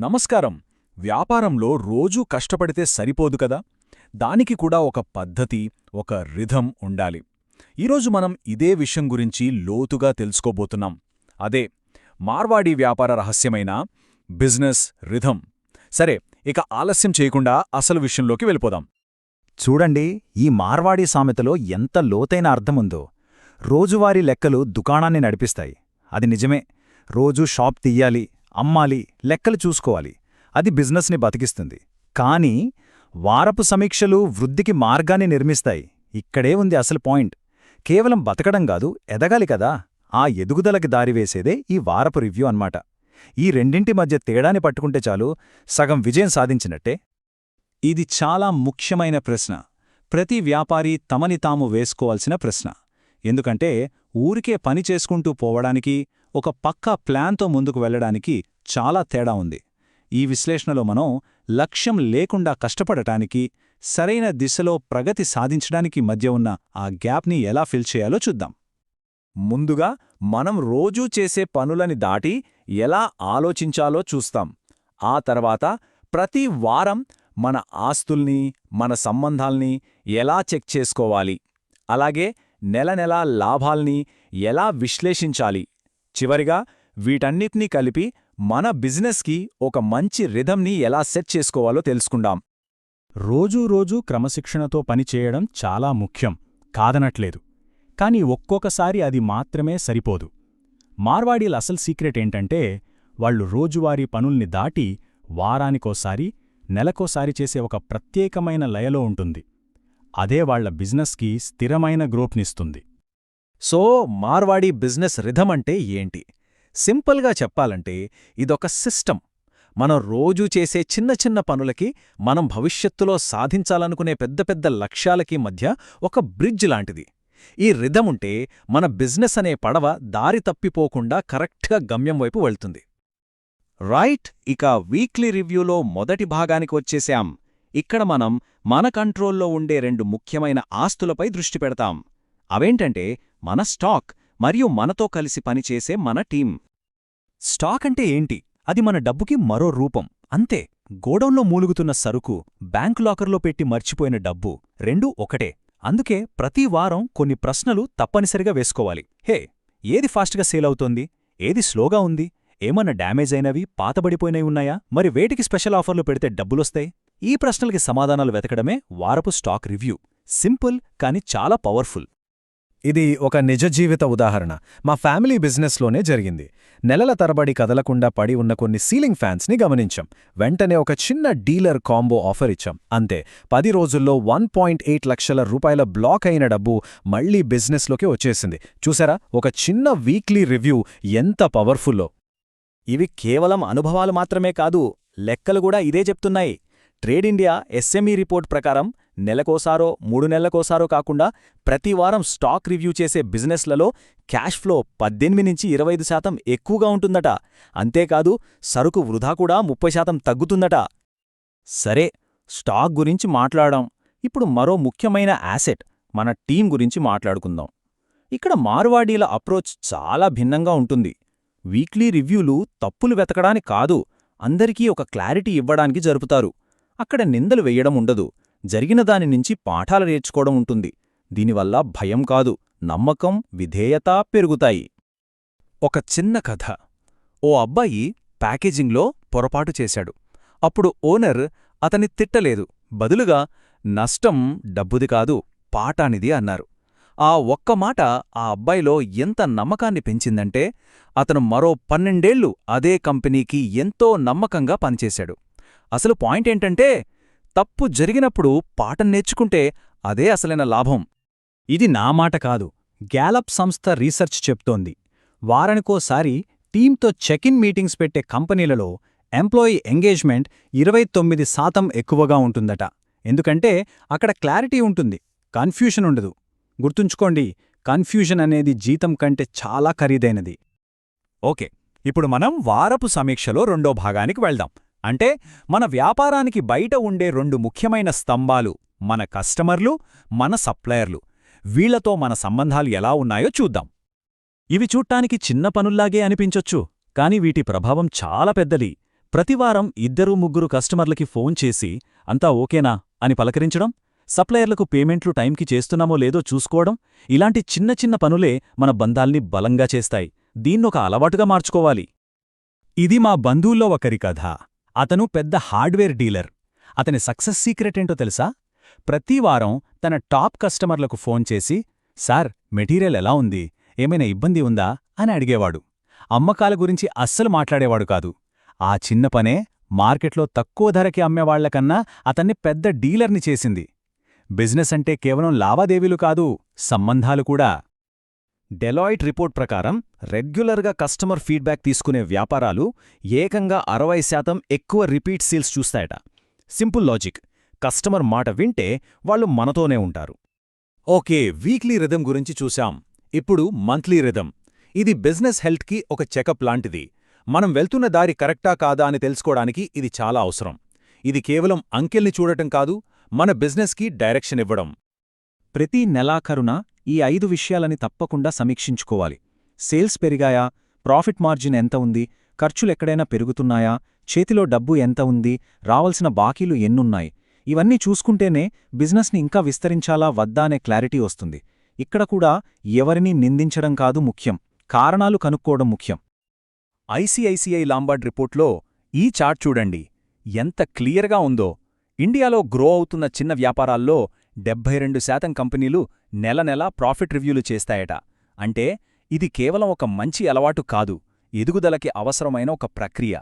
నమస్కారం. వ్యాపారంలో రోజూ కష్టపడితే సరిపోదు కదా? దానికి కూడా ఒక పద్ధతి ఒక రిధం ఉండాలి. ఈరోజు మనం ఇదే విషయం గురించి లోతుగా తెలుసుకోబోతున్నాం. అదే మార్వాడీ వ్యాపార రహస్యమైన బిజినెస్ రిధం సరే ఇక ఆలస్యం చేయకుండా అసలు విషయంలోకి వెళ్ళిపోదాం. చూడండి ఈ మార్వాడీ సామెతలో ఎంత లోతైన అర్థముందో. రోజువారీ లెక్కలు దుకాణాన్ని నడిపిస్తాయి. అది నిజమే. రోజూ షాప్ తీయాలి అమ్మాలి లెక్కలు చూసుకోవాలి. అది బిజినెస్ని బతికిస్తుంది. కానీ వారపు సమీక్షలు వృద్ధికి మార్గాన్ని నిర్మిస్తాయి. ఇక్కడే ఉంది అసలు పాయింట్. కేవలం బతకడం కాదు ఎదగాలి కదా. ఆ ఎదుగుదలకి దారివేసేదే ఈ వారపు రివ్యూ అన్నమాట. ఈ రెండింటి మధ్య తేడాని పట్టుకుంటే చాలు సగం విజయం సాధించినట్టే. ఇది చాలా ముఖ్యమైన ప్రశ్న. ప్రతి వ్యాపారి తమని తాము వేసుకోవాల్సిన ప్రశ్న. ఎందుకంటే ఊరికే పని చేసుకుంటూ పోవడానికి ఒక పక్కా ప్లాన్తో ముందుకు వెళ్ళడానికి చాలా తేడా ఉంది. ఈ విశ్లేషణలో మనం లక్ష్యం లేకుండా కష్టపడటానికి సరైన దిశలో ప్రగతి సాధించడానికి మధ్య ఉన్న ఆ గ్యాప్ని ఎలా ఫిల్ చేయాలో చూద్దాం. ముందుగా మనం రోజూ చేసే పనులని దాటి ఎలా ఆలోచించాలో చూస్తాం. ఆ తర్వాత ప్రతి వారం మన ఆస్తుల్ని మన సంబంధాల్ని ఎలా చెక్ చేసుకోవాలి? అలాగే నెల నెలా లాభాల్ని ఎలా విశ్లేషించాలి? చివరిగా వీటన్నిటినీ కలిపి మన బిజినెస్కి ఒక మంచి రిధంని ఎలా సెట్ చేసుకోవాలో తెలుసుకుందాం. రోజూ రోజూ క్రమశిక్షణతో పనిచేయడం చాలా ముఖ్యం కాదనట్లేదు. కాని ఒక్కొక్కసారి అది మాత్రమే సరిపోదు. మార్వాడీల అసలు సీక్రెట్ ఏంటంటే వాళ్ళు రోజువారీ పనుల్ని దాటి వారానికోసారి నెలకోసారి చేసే ఒక ప్రత్యేకమైన లయలో ఉంటుంది. అదే వాళ్ళ బిజినెస్కి స్థిరమైన గ్రోప్నిస్తుంది. సో మార్వాడీ బిజినెస్ రిధం అంటే ఏంటి? సింపుల్గా చెప్పాలంటే ఇదొక సిస్టమ్ మనం రోజూ చేసే చిన్న చిన్న పనులకి మనం భవిష్యత్తులో సాధించాలనుకునే పెద్ద పెద్ద లక్ష్యాలకి మధ్య ఒక బ్రిడ్జ్ లాంటిది. ఈ రిధముంటే మన బిజినెస్ అనే పడవ దారి తప్పిపోకుండా కరెక్ట్గా గమ్యం వైపు వెళ్తుంది. రైట్ ఇక వీక్లీ రివ్యూలో మొదటి భాగానికి వచ్చేసాం. ఇక్కడ మనం మన కంట్రోల్లో ఉండే రెండు ముఖ్యమైన ఆస్తులపై దృష్టి పెడతాం. అవేంటంటే మన స్టాక్ మరియు మనతో కలిసి పనిచేసే మన టీం. స్టాక్ అంటే ఏంటి? అది మన డబ్బుకి మరో రూపం. అంతే గోడౌన్లో మూలుగుతున్న సరుకు బ్యాంక్ లాకర్లో పెట్టి మర్చిపోయిన డబ్బు రెండూ ఒకటే. అందుకే ప్రతి వారం కొన్ని ప్రశ్నలు తప్పనిసరిగా వేసుకోవాలి. హే ఏది ఫాస్ట్గా సేల్ అవుతోంది? ఏది స్లోగా ఉంది? ఏమన్నా డ్యామేజ్ అయినవి పాతబడిపోయినవి ఉన్నాయా? మరి వేటికి స్పెషల్ ఆఫర్లు పెడితే డబ్బులొస్తాయి? ఈ ప్రశ్నలకి సమాధానాలు వెతకడమే వారపు స్టాక్ రివ్యూ. సింపుల్ కాని చాలా పవర్ఫుల్. ఇది ఒక నిజ జీవిత ఉదాహరణ. మా ఫ్యామిలీ బిజినెస్లోనే జరిగింది. నెలల తరబడి కదలకుండా పడి ఉన్న కొన్ని సీలింగ్ ఫ్యాన్స్ని గమనించాం. వెంటనే ఒక చిన్న డీలర్ కాంబో ఆఫర్ ఇచ్చాం. అంతే పది రోజుల్లో వన్ పాయింట్ ఎయిట్ లక్షల రూపాయల బ్లాక్ అయిన డబ్బు మళ్ళీ బిజినెస్లోకి వచ్చేసింది. చూసారా? ఒక చిన్న వీక్లీ రివ్యూ ఎంత పవర్ఫుల్లో. ఇవి కేవలం అనుభవాలు మాత్రమే కాదు లెక్కలు కూడా ఇదే చెప్తున్నాయి. ట్రేడ్ ఇండియా ఎస్ఎంఈ రిపోర్ట్ ప్రకారం నెలకోసారో మూడు నెలలకోసారో కాకుండా ప్రతి వారం స్టాక్ రివ్యూ చేసే బిజినెస్లలో క్యాష్ ఫ్లో పద్దెనిమిది నుంచి ఇరవై శాతం ఎక్కువగా ఉంటుందట. అంతేకాదు సరుకు వృధా కూడా ముప్పై శాతం తగ్గుతుందట. సరే స్టాక్ గురించి మాట్లాడాం. ఇప్పుడు మరో ముఖ్యమైన యాసెట్ మన టీం గురించి మాట్లాడుకుందాం. ఇక్కడ మార్వాడీల అప్రోచ్ చాలా భిన్నంగా ఉంటుంది. వీక్లీ రివ్యూలు తప్పులు వెతకడానికి కాదు అందరికీ ఒక క్లారిటీ ఇవ్వడానికి జరుపుతారు. అక్కడ నిందలు వెయ్యడం ఉండదు. జరిగిన దాని నుంచి పాఠాలు నేర్చుకోవడం ఉంటుంది. దీనివల్ల భయం కాదు నమ్మకం విధేయత పెరుగుతాయి. ఒక చిన్న కథ. ఓ అబ్బాయి ప్యాకేజింగ్లో పొరపాటు చేశాడు. అప్పుడు ఓనర్ అతని తిట్టలేదు. బదులుగా నష్టం డబ్బుది కాదు పాటానిది అన్నారు. ఆ ఒక్క మాట ఆ అబ్బాయిలో ఎంత నమ్మకాన్ని పెంచిందంటే అతను మరో పన్నెండేళ్ళు అదే కంపెనీకి ఎంతో నమ్మకంగా పనిచేశాడు. అసలు పాయింట్ ఏంటంటే తప్పు జరిగినప్పుడు పాఠం నేర్చుకుంటే అదే అసలైన లాభం. ఇది నా మాట కాదు. గ్యాలప్ సంస్థ రీసెర్చ్ చెప్తోంది. వారానికోసారి టీంతో చెక్ ఇన్ మీటింగ్స్ పెట్టే కంపెనీలలో ఎంప్లాయీ ఎంగేజ్మెంట్ ఇరవై తొమ్మిది శాతం ఎక్కువగా ఉంటుందట. ఎందుకంటే అక్కడ క్లారిటీ ఉంటుంది. కన్ఫ్యూషన్ ఉండదు. గుర్తుంచుకోండి కన్ఫ్యూజన్ అనేది జీతం కంటే చాలా ఖరీదైనది. ఓకే ఇప్పుడు మనం వారపు సమీక్షలో రెండో భాగానికి వెళ్దాం. అంటే మన వ్యాపారానికి బయట ఉండే రెండు ముఖ్యమైన స్తంభాలు మన కస్టమర్లు మన సప్లయర్లు. వీళ్ళతో మన సంబంధాలు ఎలా ఉన్నాయో చూద్దాం. ఇవి చూట్టానికి చిన్న పనుల్లాగే అనిపించొచ్చు కాని వీటి ప్రభావం చాలా పెద్దది. ప్రతివారం ఇద్దరు ముగ్గురు కస్టమర్లకి ఫోన్ చేసి అంతా ఓకేనా? అని పలకరించడం సప్లయర్లకు పేమెంట్లు టైంకి చేస్తున్నామో లేదో చూసుకోవడం ఇలాంటి చిన్న చిన్న పనులే మన బంధాల్ని బలంగా చేస్తాయి. దీన్నొక అలవాటుగా మార్చుకోవాలి. ఇది మా బంధువుల్లో ఒకరి కథ. అతను పెద్ద హార్డ్వేర్ డీలర్. అతని సక్సెస్ సీక్రెట్ ఏంటో తెలుసా? ప్రతివారం తన టాప్ కస్టమర్లకు ఫోన్ చేసి సార్ మెటీరియల్ ఎలా ఉంది? ఏమైనా ఇబ్బంది ఉందా? అని అడిగేవాడు. అమ్మకాల గురించి అస్సలు మాట్లాడేవాడు కాదు. ఆ చిన్న పనే మార్కెట్లో తక్కువ ధరకి అమ్మేవాళ్ళకన్నా అతన్ని పెద్ద డీలర్ని చేసింది. బిజినెస్ అంటే కేవలం లావాదేవీలు కాదు సంబంధాలు కూడా. డెలాయిట్ రిపోర్ట్ ప్రకారం రెగ్యులర్గా కస్టమర్ ఫీడ్బ్యాక్ తీసుకునే వ్యాపారాలు ఏకంగా అరవై శాతం ఎక్కువ repeat sales చూస్తాయట. Simple logic. Customer మాట వింటే వాళ్ళు మనతోనే ఉంటారు. ఓకే వీక్లీ రిథం గురించి చూశాం. ఇప్పుడు మంత్లీ రిథం ఇది బిజినెస్ హెల్త్కి ఒక చెకప్ లాంటిది. మనం వెళ్తున్న దారి కరెక్టా కాదా అని తెలుసుకోవడానికి ఇది చాలా అవసరం. ఇది కేవలం అంకెల్ని చూడటం కాదు మన బిజినెస్కి డైరెక్షన్ ఇవ్వడం. ప్రతి నెలాఖరున ఈ ఐదు విషయాలని తప్పకుండా సమీక్షించుకోవాలి. సేల్స్ పెరిగాయా? ప్రాఫిట్ మార్జిన్ ఎంత ఉంది? ఖర్చులెక్కడైనా పెరుగుతున్నాయా? చేతిలో డబ్బు ఎంత ఉంది? రావలసిన బాకీలు ఎన్నున్నాయి? ఇవన్నీ చూసుకుంటేనే బిజినెస్ని ఇంకా విస్తరించాలా వద్దా అనే క్లారిటీ వస్తుంది. ఇక్కడ కూడా ఎవరినీ నిందించడం కాదు ముఖ్యం. కారణాలు కనుక్కోవడం ముఖ్యం. ఐసిఐసిఐ లాంబార్డ్ రిపోర్ట్లో ఈ చార్ట్ చూడండి. ఎంత క్లియర్గా ఉందో. ఇండియాలో గ్రో అవుతున్న చిన్న వ్యాపారాల్లో డెబ్బై రెండు శాతం కంపెనీలు నెల నెలా ప్రాఫిట్ రివ్యూలు చేస్తాయట. అంటే ఇది కేవలం ఒక మంచి అలవాటు కాదు ఎదుగుదలకి అవసరమైన ఒక ప్రక్రియ.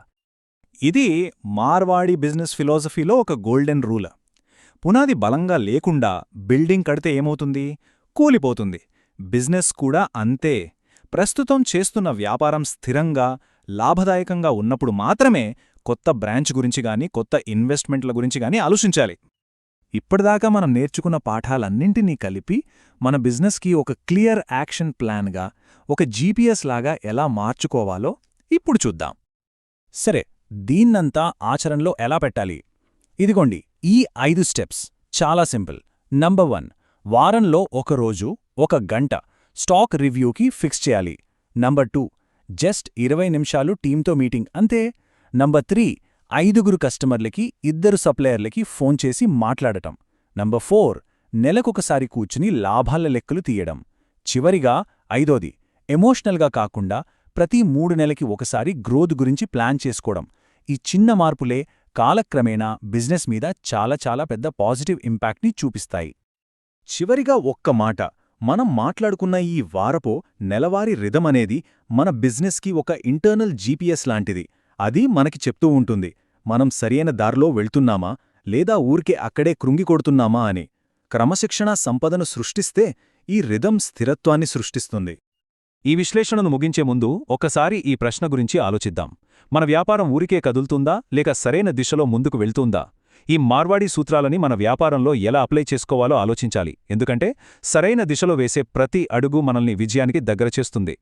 ఇది మార్వాడి బిజినెస్ ఫిలాసఫీలో ఒక గోల్డెన్ రూల్. పునాది బలంగా లేకుండా బిల్డింగ్ కడితే ఏమవుతుంది? కూలిపోతుంది. బిజినెస్ కూడా అంతే. ప్రస్తుతం చేస్తున్న వ్యాపారం స్థిరంగా లాభదాయకంగా ఉన్నప్పుడు మాత్రమే కొత్త బ్రాంచ్ గురించి గాని కొత్త ఇన్వెస్ట్మెంట్ల గురించి గాని ఆలోచించాలి. ఇప్పటిదాకా మనం నేర్చుకున్న పాఠాలన్నింటినీ కలిపి మన బిజినెస్కి ఒక క్లియర్ యాక్షన్ ప్లాన్గా ఒక జీపీఎస్ లాగా ఎలా మార్చుకోవాలో ఇప్పుడు చూద్దాం. సరే దీన్నంతా ఆచరణలో ఎలా పెట్టాలి? ఇదిగోండి ఈ ఐదు స్టెప్స్. చాలా సింపుల్. నంబర్ వన్ వారంలో ఒక రోజు ఒక గంట స్టాక్ రివ్యూకి ఫిక్స్ చేయాలి. నంబర్ టూ జస్ట్ ఇరవై నిమిషాలు టీంతో మీటింగ్ అంతే. నంబర్ త్రీ ఐదుగురు కస్టమర్లకి ఇద్దరు సప్లయర్లకి ఫోన్ చేసి మాట్లాడటం. నంబర్ ఫోర్ నెలకొకసారి కూర్చుని లాభాల లెక్కలు తీయడం. చివరిగా ఐదోది ఎమోషనల్గా కాకుండా ప్రతి మూడు నెలకి ఒకసారి గ్రోత్ గురించి ప్లాన్ చేసుకోవడం. ఈ చిన్న మార్పులే కాలక్రమేణా బిజినెస్ మీద చాలా చాలా పెద్ద పాజిటివ్ ఇంపాక్ట్ని చూపిస్తాయి. చివరిగా ఒక్క మాట మనం మాట్లాడుకున్న ఈ వారపో నెలవారీ రిథం అనేది మన బిజినెస్కి ఒక ఇంటర్నల్ జీపీఎస్ లాంటిది. అది మనకి చెప్తూ ఉంటుంది మనం సరియైన దారిలో వెళ్తున్నామా లేదా ఊరికే అక్కడే కృంగికొడుతున్నామా అని. క్రమశిక్షణ సంపదను సృష్టిస్తే ఈ రిథం స్థిరత్వాన్ని సృష్టిస్తుంది. ఈ విశ్లేషణను ముగించే ముందు ఒకసారి ఈ ప్రశ్న గురించి ఆలోచిద్దాం. మన వ్యాపారం ఊరికే కదులుతుందా లేక సరైన దిశలో ముందుకు వెళ్తుందా? ఈ మార్వాడీ సూత్రాలని మన వ్యాపారంలో ఎలా అప్లై చేసుకోవాలో ఆలోచించాలి. ఎందుకంటే సరైన దిశలో వేసే ప్రతి అడుగు మనల్ని విజయానికి దగ్గర చేస్తుంది.